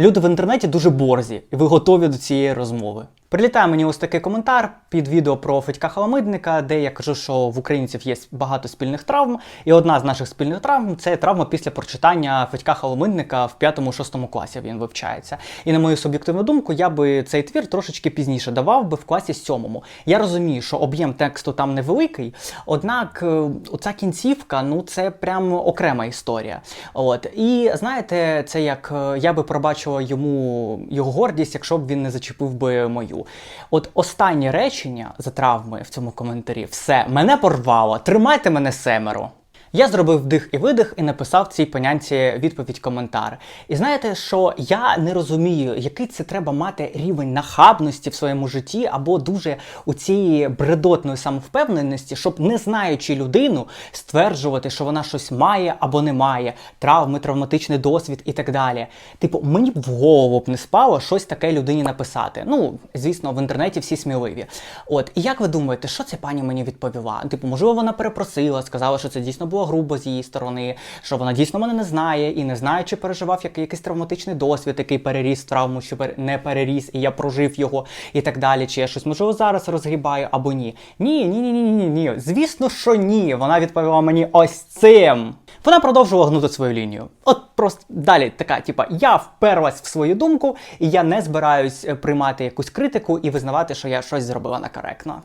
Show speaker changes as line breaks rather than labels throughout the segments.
Люди в інтернеті дуже борзі, і ви готові до цієї розмови. Прилітає мені ось такий коментар під відео про Федька Халамидника, де я кажу, що в українців є багато спільних травм, і одна з наших спільних травм це травма після прочитання Федька Халамидника в 5-6 класі. Він вивчається. І на мою суб'єктивну думку, я би цей твір трошечки пізніше давав би в класі 7. Я розумію, що об'єм тексту там невеликий, однак е, оця кінцівка, ну це прям окрема історія. От і знаєте, це як е, я би пробачила йому його гордість, якщо б він не зачепив би мою. От останнє речення за травми в цьому коментарі: все, мене порвало, тримайте мене семеро. Я зробив вдих і видих і написав цій панянці відповідь коментар. І знаєте, що я не розумію, який це треба мати рівень нахабності в своєму житті, або дуже у цієї бредотної самовпевненості, щоб не знаючи людину, стверджувати, що вона щось має або не має, травми, травматичний досвід і так далі. Типу, мені б в голову б не спало щось таке людині написати. Ну, звісно, в інтернеті всі сміливі. От, і як ви думаєте, що ця пані мені відповіла? Типу, можливо, вона перепросила, сказала, що це дійсно було грубо з її сторони, що вона дійсно мене не знає і не знає, чи переживав який, якийсь травматичний досвід, який переріс травму, пер- не переріс, і я прожив його і так далі. Чи я щось можливо зараз розгрібаю або ні. Ні, ні, ні, ні, ні, ні. Звісно, що ні. Вона відповіла мені ось цим. Вона продовжувала гнути свою лінію. От просто далі така, типа, я вперлась в свою думку, і я не збираюсь е, приймати якусь критику і визнавати, що я щось зробила некоректно.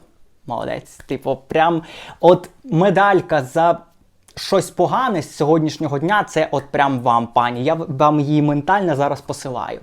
Молодець. Типу, прям от медалька за щось погане з сьогоднішнього дня це от прям вам, пані. Я вам її ментально зараз посилаю.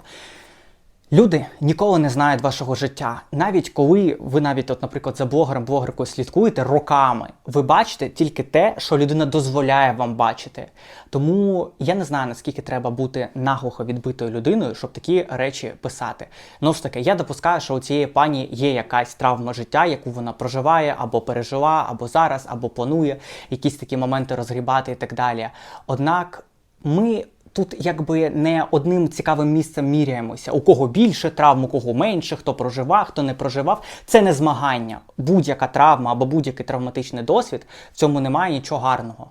Люди ніколи не знають вашого життя. Навіть коли ви навіть, от, наприклад, за блогером, блогеркою слідкуєте роками, ви бачите тільки те, що людина дозволяє вам бачити. Тому я не знаю, наскільки треба бути наглухо відбитою людиною, щоб такі речі писати. Ну ж таки, я допускаю, що у цієї пані є якась травма життя, яку вона проживає, або пережила, або зараз, або планує якісь такі моменти розгрібати і так далі. Однак ми тут якби не одним цікавим місцем міряємося. У кого більше травм, у кого менше, хто проживав, хто не проживав. Це не змагання. Будь-яка травма або будь-який травматичний досвід, в цьому немає нічого гарного.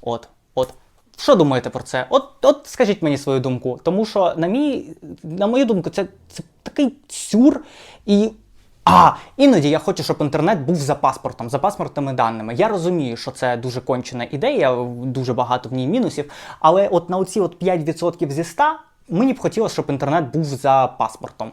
От, от. Що думаєте про це? От, от скажіть мені свою думку. Тому що, на мій, на мою думку, це, це такий сюр і. А, іноді я хочу, щоб інтернет був за паспортом, за паспортними даними. Я розумію, що це дуже кончена ідея, дуже багато в ній мінусів. Але от на оці от 5% зі 100 мені б хотілося, щоб інтернет був за паспортом.